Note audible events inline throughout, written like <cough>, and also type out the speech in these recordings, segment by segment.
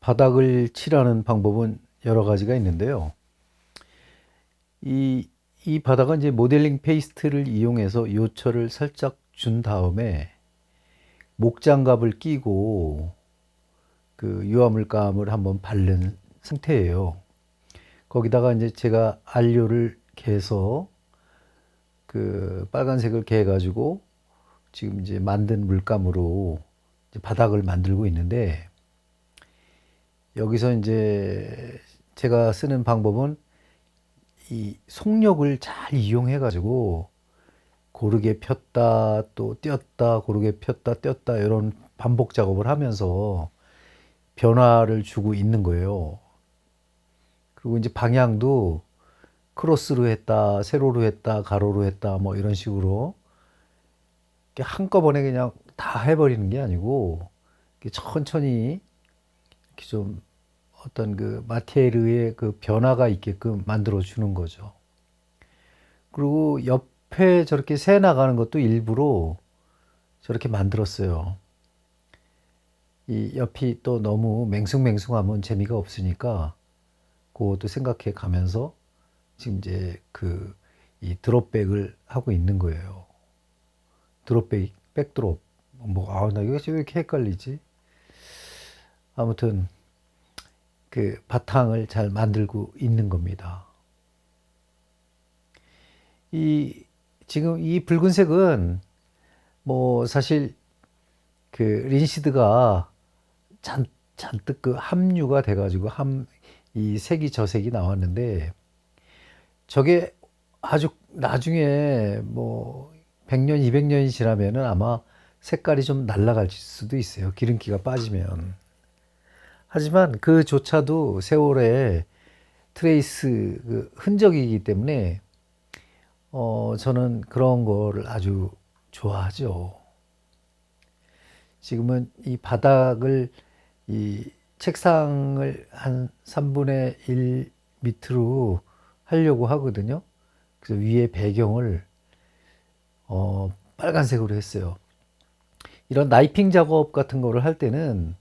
바닥을 칠하는 방법은 여러 가지가 있는데요. 이, 이 바닥은 이제 모델링 페이스트를 이용해서 요철을 살짝 준 다음에 목장갑을 끼고 그 유화물감을 한번 바른 상태예요. 거기다가 이제 제가 안료를 개서 그 빨간색을 개 가지고 지금 이제 만든 물감으로 이제 바닥을 만들고 있는데 여기서 이제 제가 쓰는 방법은 이 속력을 잘 이용해 가지고 고르게 폈다 또 띄었다 고르게 폈다 띄었다 이런 반복 작업을 하면서 변화를 주고 있는 거예요. 그리고 이제 방향도 크로스로 했다, 세로로 했다, 가로로 했다, 뭐 이런 식으로 한꺼번에 그냥 다 해버리는 게 아니고 천천히 이렇게 좀 어떤 그 마테리의 그 변화가 있게끔 만들어 주는 거죠. 그리고 옆에 저렇게 새 나가는 것도 일부러 저렇게 만들었어요. 이 옆이 또 너무 맹숭맹숭하면 재미가 없으니까 그것도 생각해 가면서 지금 이제 그 이 드롭백을 하고 있는 거예요. 드롭백, 백드롭. 뭐, 아, 나 이거 왜 이렇게 헷갈리지? 아무튼 그 바탕을 잘 만들고 있는 겁니다. 이 지금 이 붉은색은 뭐 사실 그 린시드가 잔, 잔뜩 그 함유가 돼가지고 함 이 색이 저 색이 나왔는데 저게 아주 나중에 뭐 100년, 200년이 지나면은 아마 색깔이 좀 날아갈 수도 있어요. 기름기가 빠지면. 하지만 그조차도 세월의 트레이스 그 흔적이기 때문에 어 저는 그런 거를 아주 좋아하죠. 지금은 이 바닥을 이 책상을 한 3분의 1 밑으로 하려고 하거든요. 그래서 위에 배경을 어, 빨간색으로 했어요. 이런 나이핑 작업 같은 거를 할 때는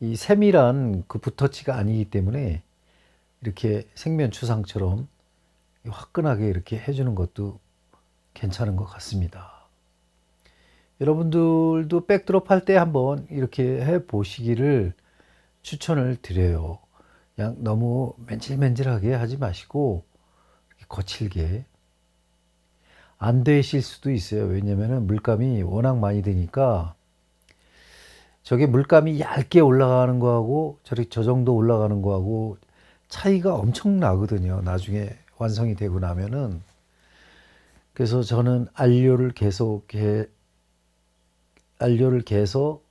이 세밀한 그 붓터치가 아니기 때문에 이렇게 생면 추상처럼 화끈하게 이렇게 해주는 것도 괜찮은 것 같습니다. 여러분들도 백드롭 할 때 한번 이렇게 해 보시기를 추천을 드려요. 그냥 너무 맨질맨질하게 하지 마시고 거칠게 안 되실 수도 있어요. 왜냐면은 물감이 워낙 많이 되니까 저게 물감이 얇게 올라가는 거하고 저렇게 저 정도 올라가는 거하고 차이가 엄청 나거든요. 나중에 완성이 되고 나면은 그래서 저는 안료를 계속 해 안료를 계속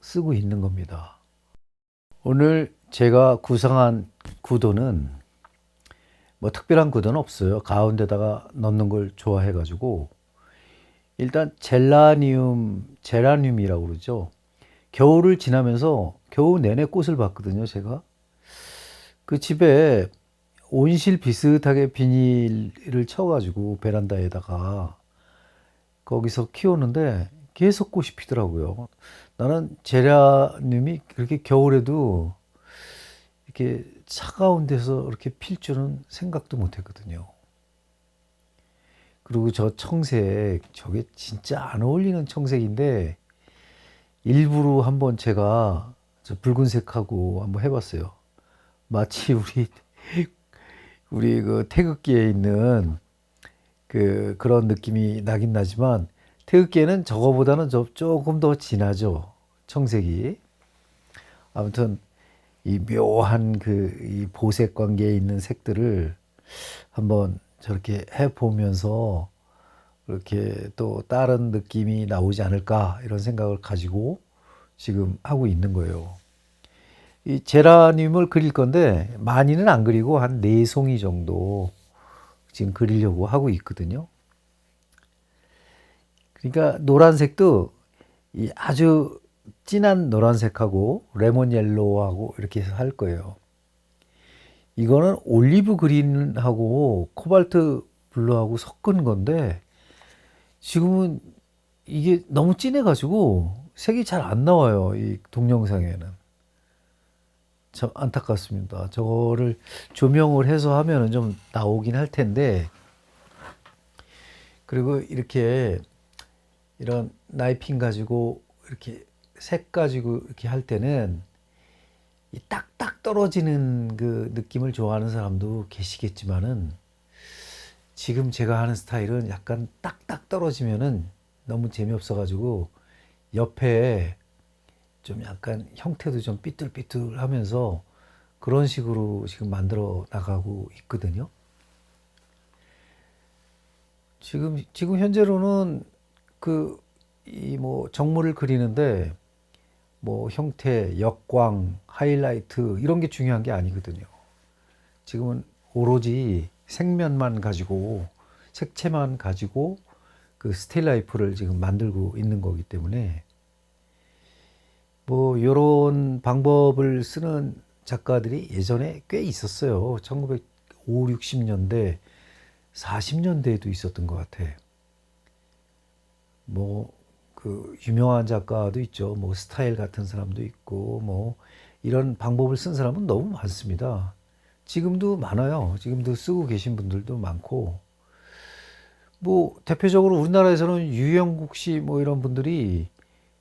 쓰고 있는 겁니다. 오늘 제가 구성한 구도는 뭐 특별한 구도는 없어요. 가운데다가 넣는 걸 좋아해 가지고 일단 젤라늄, 제라늄이라고 그러죠. 겨울을 지나면서 겨우 내내 꽃을 봤거든요, 제가. 그 집에 온실 비슷하게 비닐을 쳐가지고 베란다에다가 거기서 키우는데 계속 꽃이 피더라고요. 나는 제라늄이 그렇게 겨울에도 이렇게 차가운 데서 이렇게 필 줄은 생각도 못 했거든요. 그리고 저 청색, 저게 진짜 안 어울리는 청색인데, 일부러 한번 제가 저 붉은색하고 한번 해봤어요. 마치 <laughs> 우리, 우리 그 태극기에 있는 그, 그런 느낌이 나긴 나지만, 태극기에는 저거보다는 저 조금 더 진하죠. 청색이. 아무튼, 이 묘한 그 이 보색 관계에 있는 색들을 한번 저렇게 해 보면서 이렇게 또 다른 느낌이 나오지 않을까 이런 생각을 가지고 지금 하고 있는 거예요. 이 제라늄을 그릴 건데 많이는 안 그리고 한 네 송이 정도 지금 그리려고 하고 있거든요. 그러니까 노란색도 이 아주 진한 노란색하고 레몬 옐로우하고 이렇게 해서 할 거예요. 이거는 올리브 그린하고 코발트 블루하고 섞은 건데 지금은 이게 너무 진해가지고 색이 잘 안 나와요. 이 동영상에는. 참 안타깝습니다. 저거를 조명을 해서 하면은 좀 나오긴 할 텐데 그리고 이렇게 이런 나이핀 가지고 이렇게 색 가지고 이렇게 할 때는 이 딱딱 떨어지는 그 느낌을 좋아하는 사람도 계시겠지만은 지금 제가 하는 스타일은 약간 딱딱 떨어지면은 너무 재미없어 가지고 옆에 좀 약간 형태도 좀 삐뚤삐뚤 하면서 그런 식으로 지금 만들어 나가고 있거든요. 지금 지금 현재로는 그 이 뭐 정물을 그리는데 뭐 형태, 역광, 하이라이트 이런 게 중요한 게 아니거든요. 지금은 오로지 색면만 가지고 색채만 가지고 그 스틸 라이프를 지금 만들고 있는 거기 때문에 뭐 요런 방법을 쓰는 작가들이 예전에 꽤 있었어요. 1950, 60년대, 40년대에도 있었던 것 같아. 뭐 그 유명한 작가도 있죠. 뭐 스타일 같은 사람도 있고 뭐 이런 방법을 쓴 사람은 너무 많습니다. 지금도 많아요. 지금도 쓰고 계신 분들도 많고 뭐 대표적으로 우리나라에서는 유영국 씨 뭐 이런 분들이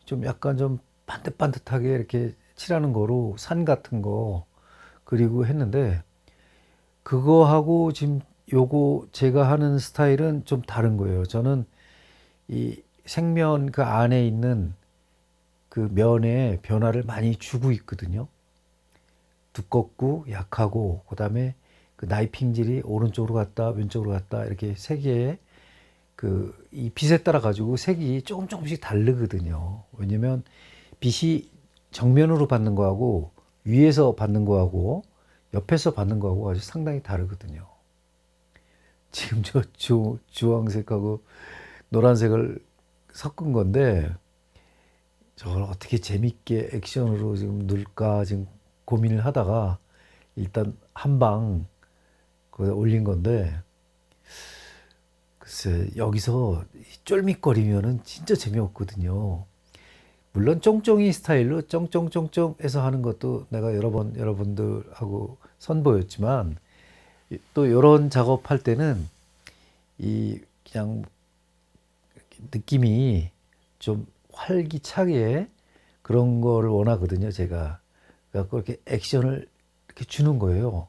좀 약간 좀 반듯반듯하게 이렇게 칠하는 거로 산 같은 거 그리고 했는데 그거하고 지금 요거 제가 하는 스타일은 좀 다른 거예요. 저는 이 생면 그 안에 있는 그 면에 변화를 많이 주고 있거든요. 두껍고 약하고 그다음에 그 나이핑질이 오른쪽으로 갔다 왼쪽으로 갔다 이렇게 세 개의 그 이 빛에 따라 가지고 색이 조금 조금씩 다르거든요. 왜냐면 빛이 정면으로 받는 거하고 위에서 받는 거하고 옆에서 받는 거하고 아주 상당히 다르거든요. 지금 저 주, 주황색하고 노란색을 섞은 건데 저걸 어떻게 재밌게 액션으로 지금 넣을까 지금 고민을 하다가 일단 한방 거기다 올린 건데 글쎄 여기서 쫄깃거리면은 진짜 재미없거든요. 물론 쫑쫑이 스타일로 쫑쫑쫑쫑 해서 하는 것도 내가 여러 번 여러분들하고 선보였지만 또 이런 작업할 때는 이 그냥 느낌이 좀 활기차게 그런 거를 원하거든요, 제가. 그래갖고 이렇게 액션을 이렇게 주는 거예요.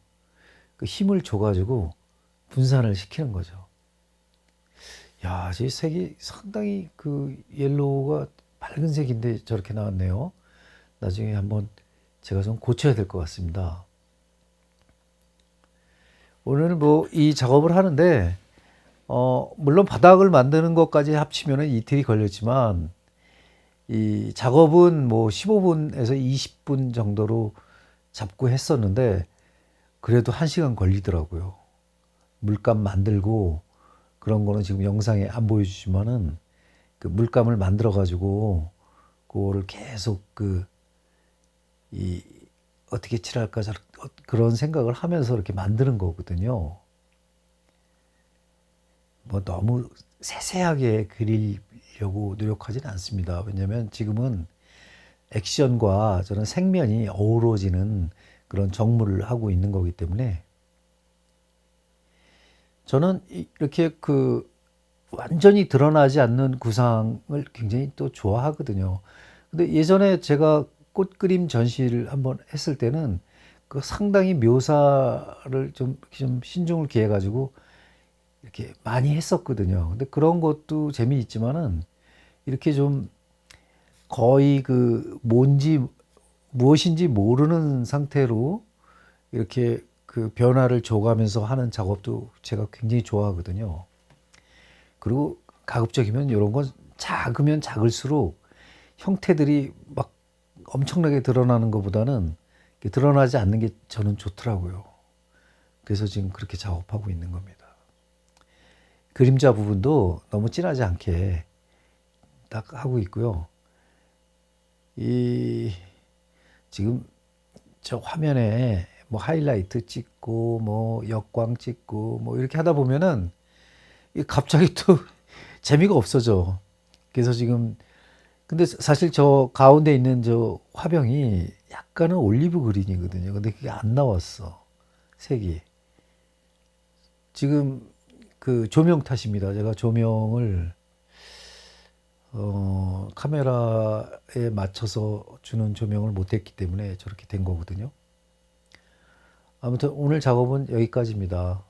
그 힘을 줘가지고 분산을 시키는 거죠. 야, 이 색이 상당히 그 옐로우가 밝은 색인데 저렇게 나왔네요. 나중에 한번 제가 좀 고쳐야 될 것 같습니다. 오늘은 뭐이 작업을 하는데 어 물론 바닥을 만드는 것까지 합치면은 이틀이 걸렸지만 이 작업은 뭐 15분에서 20분 정도로 잡고 했었는데 그래도 1시간 걸리더라고요. 물감 만들고 그런 거는 지금 영상에 안 보여주지만은 그 물감을 만들어 가지고 그거를 계속 그 이 어떻게 칠할까 저- 어, 그런 생각을 하면서 이렇게 만드는 거거든요. 뭐 너무 세세하게 그리려고 노력하지는 않습니다. 왜냐면 지금은 액션과 저는 생면이 어우러지는 그런 정물을 하고 있는 거기 때문에 저는 이- 이렇게 그 완전히 드러나지 않는 구상을 굉장히 또 좋아하거든요. 근데 예전에 제가 꽃 그림 전시를 한번 했을 때는 그 상당히 묘사를 좀, 좀 신중을 기해 가지고 이렇게 많이 했었거든요. 근데 그런 것도 재미있지만은 이렇게 좀 거의 그 뭔지 무엇인지 모르는 상태로 이렇게 그 변화를 줘가면서 하는 작업도 제가 굉장히 좋아하거든요. 그리고 가급적이면 이런 건 작으면 작을수록 형태들이 막 엄청나게 드러나는 것보다는 드러나지 않는 게 저는 좋더라고요. 그래서 지금 그렇게 작업하고 있는 겁니다. 그림자 부분도 너무 진하지 않게 딱 하고 있고요. 이 지금 저 화면에 뭐 하이라이트 찍고 뭐 역광 찍고 뭐 이렇게 하다 보면은 이 갑자기 또 <laughs> 재미가 없어져. 그래서 지금 근데 사실 저 가운데 있는 저 화병이 약간은 올리브 그린이거든요. 근데 그게 안 나왔어. 색이. 지금 그 조명 탓입니다. 제가 조명을 어, 카메라에 맞춰서 주는 조명을 못했기 때문에 저렇게 된 거거든요. 아무튼 오늘 작업은 여기까지입니다.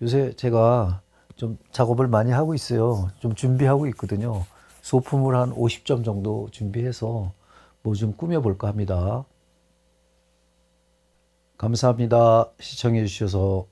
요새 제가 좀 작업을 많이 하고 있어요. 좀 준비하고 있거든요. 소품을 한 50점 정도 준비해서 뭐 좀 꾸며볼까 합니다. 감사합니다. 시청해 주셔서.